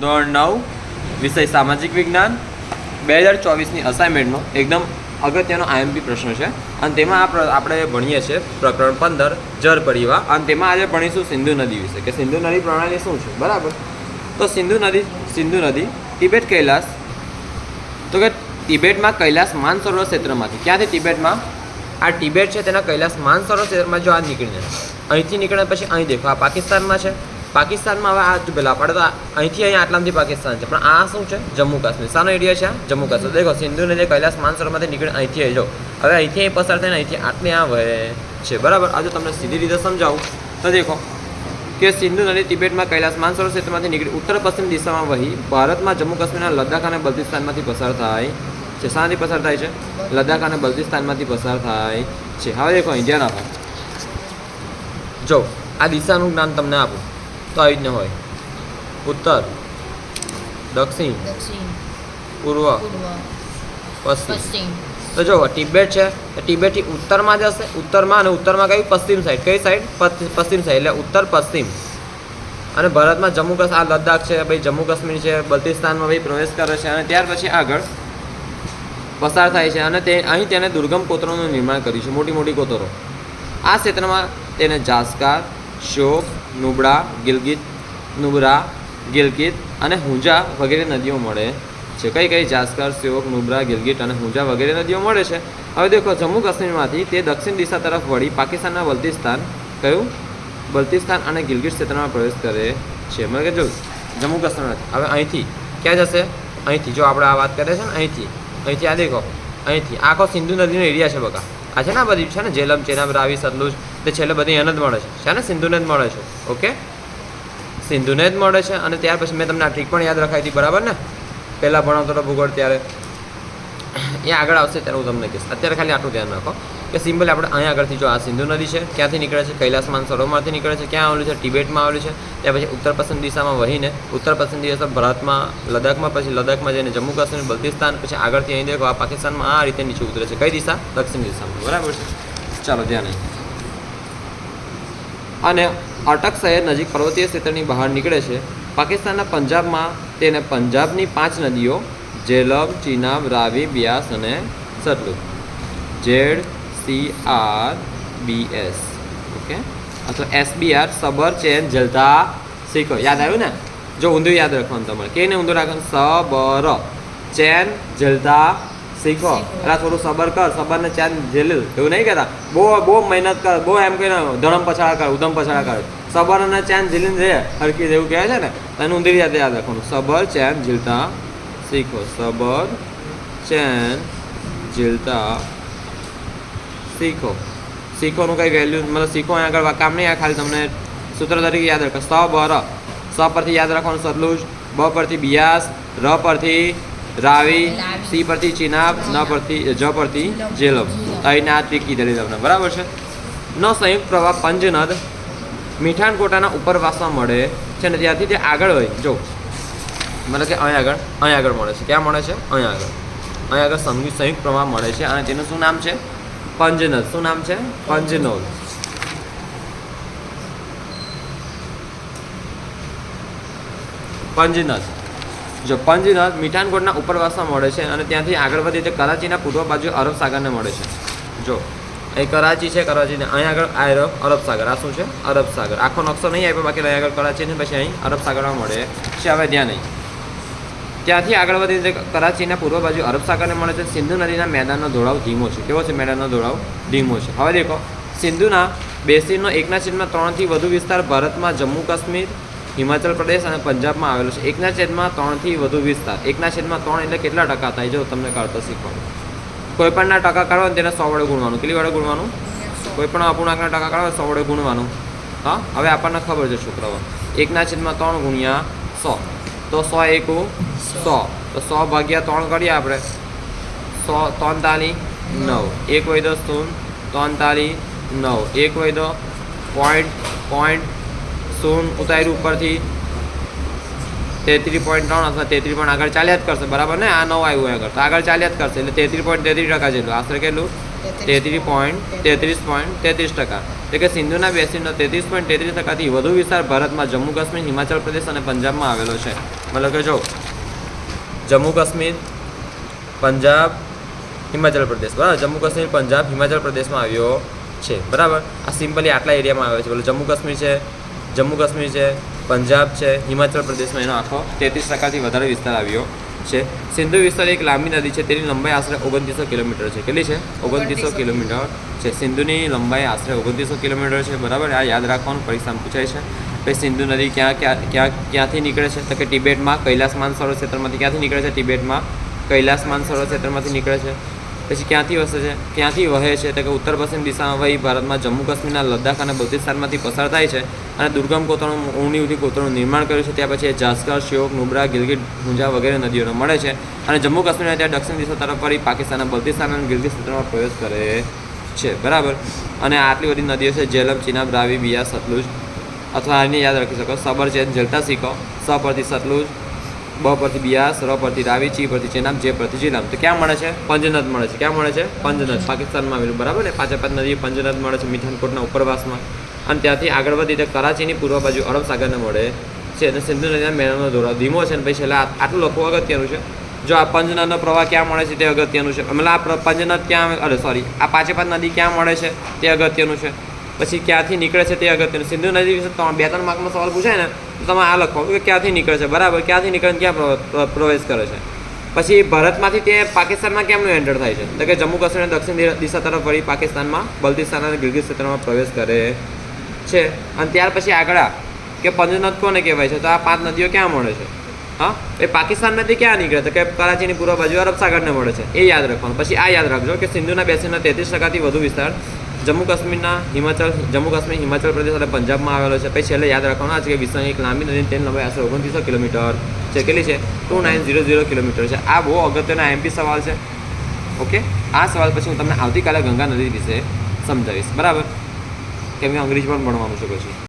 ધોરણ નવ, વિષય સામાજિક વિજ્ઞાન. બે હજાર ચોવીસની અસાઇનમેન્ટનો એકદમ અગત્યનો આઈએમપી પ્રશ્ન છે. અને તેમાં આ આપણે ભણીએ છીએ પ્રકરણ પંદર જર પરિવાર અને તેમાં આજે ભણીશું સિંધુ નદી વિશે, કે સિંધુ નદી પ્રણાલી શું છે? બરાબર? તો સિંધુ નદી સિંધુ નદી, તિબેટ કૈલાસ. તો કે તિબેટમાં કૈલાસ માનસરોવર ક્ષેત્રમાંથી. ક્યાંથી તિબેટમાં? આ તિબેટ છે તેના કૈલાસ માનસરોવર ક્ષેત્રમાં જો આ નીકળીને. અહીંથી નીકળ્યા પછી અહીં દેખો, આ પાકિસ્તાનમાં છે. પાકિસ્તાનમાં હવે આ જો પેલા આપણે તો અહીંથી અહીંયા આટલામથી પાકિસ્તાન છે. પણ આ શું છે? જમ્મુ કાશ્મીર. સાનો એરિયા છે જમ્મુ કાશ્મીર. દેખો, સિંધુ નદી, કૈલાસ, માનસરોવરમાંથી નીકળે, અહીંથી અહીં જો હવે અહીંથી અહીં પસાર થઈને અહીંથી આટલે આ વહે છે. બરાબર? આજે તમને સીધી રીતે સમજાવું. તો દેખો, કે સિંધુ નદી તિબેટમાં, કૈલાસ, માનસરોવર ક્ષેત્રમાંથી નીકળી ઉત્તર પશ્ચિમ દિશામાં વહી ભારતમાં જમ્મુ કાશ્મીરના લદ્દાખ અને બલ્તિસ્તાનમાંથી પસાર થાય છે. શાથી પસાર થાય છે? લદ્દાખ અને બલ્તિસ્તાનમાંથી પસાર થાય છે. હવે દેખો અહીં ધ્યાન આપો જો, આ દિશાનું જ્ઞાન તમને આપું. તો આવી રીતના હોય. ઉત્તર દક્ષિણ પૂર્વ પશ્ચિમ. તો જો તિબેટ છે તિબેટથી ઉત્તરમાં જશે. ઉત્તરમાં અને ઉત્તરમાં કઈ પશ્ચિમ સાઈડ કઈ સાઈડ પશ્ચિમ સાઈડ એટલે ઉત્તર પશ્ચિમ. અને ભારતમાં જમ્મુ કાશ્મીર આ લદ્દાખ છે ભાઈ જમ્મુ કાશ્મીર છે બલ્તિસ્તાનમાં ભાઈ પ્રવેશ કરે છે અને ત્યાર પછી આગળ પસાર થાય છે અને તે અહીં તેને દુર્ગમ કોતરોનું નિર્માણ કર્યું છે મોટી મોટી કોતરો. આ ક્ષેત્રમાં તેને જાસ્કાર શ્યોક નુબડા ગિલગિત, નુબરા, ગિલગિત અને હુંજા વગેરે નદીઓ મળે છે. કઈ કઈ જાસ્કર શ્યોક નુબ્રા ગિલગિટ અને હુંજા વગેરે નદીઓ મળે છે? હવે દેખો, જમ્મુ કાશ્મીરમાંથી તે દક્ષિણ દિશા તરફ વળી પાકિસ્તાનના બલ્તિસ્તાન કયું? બલ્તિસ્તાન અને ગિલગિટ ક્ષેત્રમાં પ્રવેશ કરે છે. મને કે જો જમ્મુ કાશ્મીરમાંથી. હવે અહીંથી ક્યાં જશે? અહીંથી. જો આપણે આ વાત કરીએ છે ને, અહીંથી. અહીંથી આ દેખો, અહીંથી. આખો સિંધુ નદીનો એરિયા છે બકા. આ છે ને આ બધી છે ને જેલમ ચેનાબ રાવી, સતલુજ, તે છેલ્લે બધી એને જ મળે છે. છે ને? સિંધુને જ મળે છે. ઓકે? સિંધુને જ મળે છે અને ત્યાર પછી મેં તમને આ ટ્રીક પણ યાદ રખાવી હતી, બરાબર ને? પહેલાં ભણાવતો હતો ભૂગોળ ત્યારે. એ આગળ આવશે ત્યારે હું તમને કહીશ. અત્યારે ખાલી આટલું ધ્યાન રાખો. કે સિમ્પલ આપણે અહીંયા આગળથી જો આ સિંધુ નદી છે, ક્યાંથી નીકળે છે, કૈલાસ માનસરોવરમાંથી નીકળે છે, ક્યાં આવેલું છે ટિબેટમાં આવેલું છે, ત્યાં પછી ઉત્તર પશ્ચિમ દિશામાં વહીને, ઉત્તર પશ્ચિમ દિશા ભારતમાં, લદ્દાખમાં, પછી લદ્દાખમાં જઈને જમ્મુ કાશ્મીર, બલ્તિસ્તાન, પછી આગળથી અહીં દેખો આ પાકિસ્તાનમાં આ રીતે નીચે ઉતરે છે. કઈ દિશા? દક્ષિણ દિશામાં. બરાબર છે? ચાલો, ધ્યાન અને અટક શહેર નજીક પર્વતીય ક્ષેત્રની બહાર નીકળે છે. પાકિસ્તાનના પંજાબમાં તેને પંજાબની પાંચ નદીઓ જેલબ ચિનાબ, રાવી, બ્યાસ અને Sutlej. Z C R B S okay અથવા એસ બી સબર ચેન જલતા શીખો યાદ આવ્યું ને? જો ઊંધું યાદ રાખવાનું તમારે. કે ને ઊંધું રાખવાનું? સબર. ચેન જલતા શીખો એટલે થોડું સબર કર. સબરને ચેન જેલ એવું નહીં કહેતા. બહુ બહુ મહેનત કર. બહુ એમ કહીને ધરમ પછાડા કર ઉધમ પછાડા કર. સબર અને ચેન ઝીલીને રે હરકી એવું કહે છે ને? તને ઊંધી યાદ યાદ રાખવાનું. સબર ચેન ઝીલતા શીખો સબર ચેન ઝીલતા શીખો. શીખોનું કંઈ વેલ્યુ મતલબ શીખો અહીંયા આગળ કામ નહીં આ ખાલી તમને સૂત્ર તરીકે યાદ રાખો. સ બ ર. સ પરથી યાદ રાખવાનું સતલુજ બ પરથી બિયાસ. ર પરથી રાવી. સી પરથી ચિનાબ. ન પરથી જ પરથી જેલમ. અહીંના ટ્રીક કીધેલી તમને. બરાબર છે? ન સંયુક્ત પ્રવાહ પંજનદ ઉપર ઉપરવાસમાં મળે છે ને ત્યાંથી તે આગળ હોય. જો. મતલબ કે અહીં આગળ અહીં આગળ મળે છે. ક્યાં મળે છે? અહીં આગળ. અહીં આગળ સંયુક્ત પ્રવાહ મળે છે અને તેનું શું નામ છે? પંજનદ શું નામ છે? પંજનોલ. પંજનદ જો પંજનદ મીઠાનકોટના ઉપરવાસમાં મળે છે અને ત્યાંથી આગળ વધી તે કરાચીના પૂર્વ બાજુ અરબ સાગરને મળે છે. જો અહીં કરાચી છે કરાચીને. અહીં આગળ આરબ અરબ સાગર. આ શું છે? અરબ સાગર. આખો નકશો નહીં આપ્યો, બાકી અહીં આગળ કરાચી ને પછી અહીં અરબ સાગરમાં મળે છે. હવે ધ્યાન નહીં ત્યાંથી આગળ વધી કરાચીના પૂર્વ બાજુ અરબ સાગરને મળે છે. સિંધુ નદીના મેદાનનો ધોળાવ ધીમો છે. કેવો છે? મેદાનનો ધોળાવ ધીમો છે. હવે દેખો, સિંધુના બેસીનનો એકના છેદમાં ત્રણથી વધુ વિસ્તાર ભારતમાં, જમ્મુ કાશ્મીર, હિમાચલ પ્રદેશ અને પંજાબમાં આવેલો છે. એકના છેદમાં ત્રણથી વધુ વિસ્તાર. એકના છેદમાં ત્રણ એટલે કેટલા ટકા થાય? જો તમને કાઢતા શીખવાનું કોઈ પણના ટકા કાઢો તેને સો વડે ગુણવાનું. કેટલી વડે ગુણવાનું? કોઈ પણ અપૂર્ણાંકના ટકા કાઢો સો વડે ગુણવાનું. હા? હવે આપણને ખબર છે છોકરાઓ એકના છેદમાં ત્રણ ગુણ્યા સો. તો સો એકુ સો. તો સો ભાગ્યા ત્રણ કરીએ આપણે. સો ત્રણતાલી નવ. એક તો શૂન્ય ત્રણતાલી નવ. એક તો પોઈન્ટ પોઈન્ટ શૂન્ય ઉતાર્યું ઉપરથી તેત્રીસ પોઈન્ટ ત્રણ અથવા તેત્રીસ પોઈન્ટ આગળ ચાલ્યા જ કરશે. બરાબર ને? આ નવ આવ્યું આગળ. તો આગળ ચાલ્યા જ કરશે. એટલે તેત્રીસ પોઈન્ટ તેત્રીસ ટકા જેટલું. આશરે કેટલું? તેત્રીસ પોઈન્ટ તેત્રીસ પોઈન્ટ તેત્રીસ ટકા. એટલે કે સિંધુના બેસીનનો તેત્રીસ પોઈન્ટ તેત્રીસ ટકાથી વધુ વિસ્તાર ભારતમાં જમ્મુ કાશ્મીર, હિમાચલ પ્રદેશ અને પંજાબમાં આવેલો છે. મતલબ કે જો જમ્મુ કાશ્મીર પંજાબ હિમાચલ પ્રદેશ. બરાબર? જમ્મુ કાશ્મીર પંજાબ હિમાચલ પ્રદેશમાં આવ્યો છે. બરાબર? આ સિમ્પલી આટલા એરિયામાં આવે છે. બોલો જમ્મુ કાશ્મીર છે જમ્મુ કાશ્મીર છે પંજાબ છે હિમાચલ પ્રદેશમાં એનો આખો તેત્રીસ ટકાથી વધારે વિસ્તાર આવ્યો છે. સિંધુ વિસ્તાર એક લાંબી નદી છે. તેની લંબાઈ આશરે ઓગણત્રીસો કિલોમીટર છે. કેટલી છે? ઓગણત્રીસો કિલોમીટર છે. સિંધુની લંબાઈ આશરે ઓગણત્રીસો કિલોમીટર છે. બરાબર? આ યાદ રાખવાનું પરીક્ષામાં પૂછાય છે. પછી સિંધુ નદી ક્યાં ક્યાં ક્યાં ક્યાંથી નીકળે છે? તો કે તિબેટમાં, કૈલાસ માનસરોવર ક્ષેત્રમાંથી ક્યાંથી નીકળે છે? તિબેટમાં કૈલાસ માનસરોવર ક્ષેત્રમાંથી નીકળે છે. પછી ક્યાંથી વસે છે? ક્યાંથી વહે છે? તો કે ઉત્તર પશ્ચિમ દિશામાં વહી ભારતમાં જમ્મુ કાશ્મીરના લદ્દાખ અને બલ્તિસ્તાનમાંથી પસાર થાય છે અને દુર્ગમ કોતરણું ઊંડી ઊંડી કોતરણું નિર્માણ કર્યું છે. ત્યાં પછી જાસ્કર શ્યોક નુબ્રા, ગિલગિટ ગુંજા વગેરે નદીઓનો મળે છે અને જમ્મુ કાશ્મીરના ત્યાં દક્ષિણ દિશા તરફ ફરી પાકિસ્તાન અને બલ્તિસ્તાન અને ગિલગિત ક્ષેત્રમાં પ્રવેશ કરે છે. બરાબર. અને આટલી બધી નદીઓ છે જેલમ, ચિનાબ, રાવી બિયા સતલુજ અથવા આને યાદ રાખી શકો. સબર છે જલતા શીખો. સ પરથી સતલુજ, બ પરથી બિયાસ, ર પરથી રાવી, ચી પરથી ચેનાબ, જે પરથી જીનામ તો ક્યાં મળે છે? પંજનદ મળે છે. ક્યાં મળે છે? પંજનદ, પાકિસ્તાનમાં આવેલું. બરાબર ને? પાંચે પાંચ નદી પંજનદ મળે છે મિઠાનકોટના ઉપરવાસમાં. અને ત્યાંથી આગળ વધી તે કરાચીની પૂર્વ બાજુ અરબ સાગરને મળે છે અને સિંધુ નદીના મેળાનો દોરો. ધીમો છે અને પછી છેલ્લે આટલું લખવું અગત્યનું છે. જો આ પંજનદનો પ્રવાહ ક્યાં મળે છે તે અગત્યનું છે. મતલબ આ પંજનદ ક્યાં અરે સોરી આ પાંચે પાંચ નદી ક્યાં મળે છે તે અગત્યનું છે. પછી ક્યાંથી નીકળે છે તે અગત્યનું. સિંધુ નદી વિશે બે ત્રણ માર્કનો સવાલ પૂછાય ને, તો તમે આ લખો. કે ક્યાંથી નીકળે છે? બરાબર, ક્યાંથી નીકળે ક્યાં પ્ર- પ્ર- પ્રવેશ કરે છે? પછી ભારતમાંથી તે પાકિસ્તાનમાં કેમનું એન્ટર થાય છે? તો કે જમ્મુ કાશ્મીર દક્ષિણ દિશા તરફ વળી પાકિસ્તાનમાં, બલ્તિસ્તાન અને ગિલગિત ક્ષેત્રમાં પ્રવેશ કરે છે. અને ત્યાર પછી આગળ કે પંજનદ કોને કહેવાય છે? તો આ પાંચ નદીઓ ક્યાં મળે છે? હા? એ પાકિસ્તાનમાંથી ક્યાં નીકળે? તો કે કરાચીની પૂર્વ બાજુ અરબ સાગરને મળે છે. એ યાદ રાખવાનું. પછી આ યાદ રાખજો કે સિંધુના બેસીના તેત્રીસ ટકાથી વધુ વિસ્તાર જમ્મુ કાશ્મીરના હિમાચલ, જમ્મુ કાશ્મીર, હિમાચલ પ્રદેશ અને પંજાબમાં આવેલો છે. પછી છેલ્લે યાદ રાખવાનું છે કે વિશ્વની એક લાંબી નદી તેની લંબાઈ આશરે ઓગણત્રીસો કિલોમીટર છે. કેટલી છે? Two nine zero zero kilometre છે. આ બહુ અગત્યનો એમપી સવાલ છે. ઓકે? આ સવાલ પછી હું તમને આવતીકાલે ગંગા નદી વિશે સમજાવીશ. બરાબર? કેમ કે અંગ્રેજી પણ ભણવાનું છે. પછી